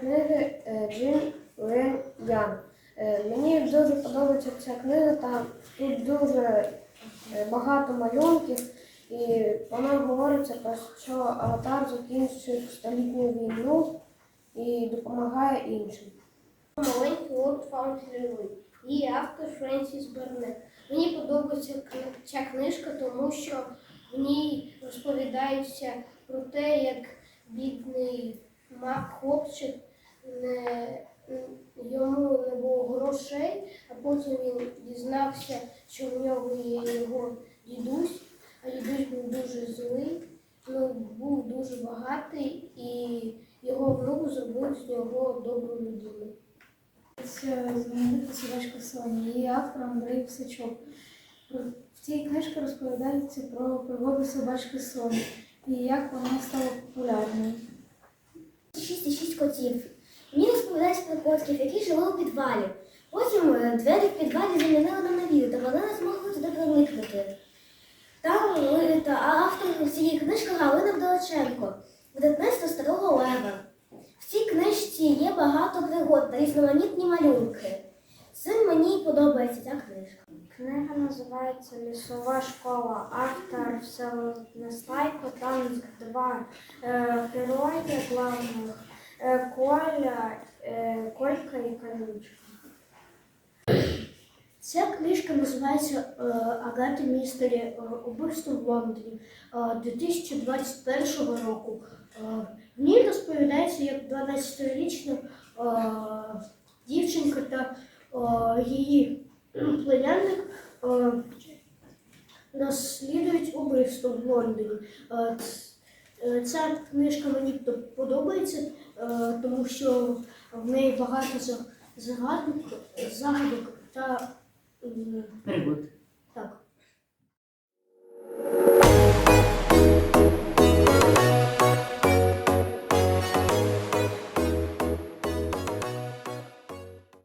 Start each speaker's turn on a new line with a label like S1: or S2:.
S1: книги е, Джин Лен Ян. Е, Мені дуже подобається ця книга, там тут дуже е, багато малюнків, і вона говориться про що аватар закінчив столітню війну і допомагає іншим.
S2: Маленький лорд Фаунтлерой. Її автор Френсіс Бернет. Мені подобається ця книжка, тому що в ній розповідається про те, як бідний хлопчик не, йому не було грошей, а потім він дізнався, що в нього є його дідусь, а дідусь був дуже злий, ну, був дуже багатий, і його внук зробив з нього добру людину.
S3: Це знаменита собачка Соня, її автор Андрій Псачок. В цій книжці розповідається про пригоди собачки Соні і як вона стала популярною.
S4: Шість і шість котів. Мені розповідається про котків, які жили у підвалі. Потім е, двері в підвалі замінили на нові, та вони не змогли туди проникнути. Там е, та автор цієї книжки Галина Вдалеченко, видавництво старого лева. В цій книжці є багато пригод та різноманітні малюнки. Подобається ця книжка.
S2: Книга називається Лісова школа. Автор Всеволод Неслайко. Там два е, герої главних е, Коля, е, Колька і Колючка.
S4: Ця книжка називається е, Агати Містері е, Убивство в Лондоні е, 2021 року. Е, В ній розповідається, як 12-річна е, дівчинка та е, її племянник о, наслідують убивство в Лондоні. Е, е, Ця книжка мені подобається, е, тому що в неї багато загадок, загадок та
S5: Пригод.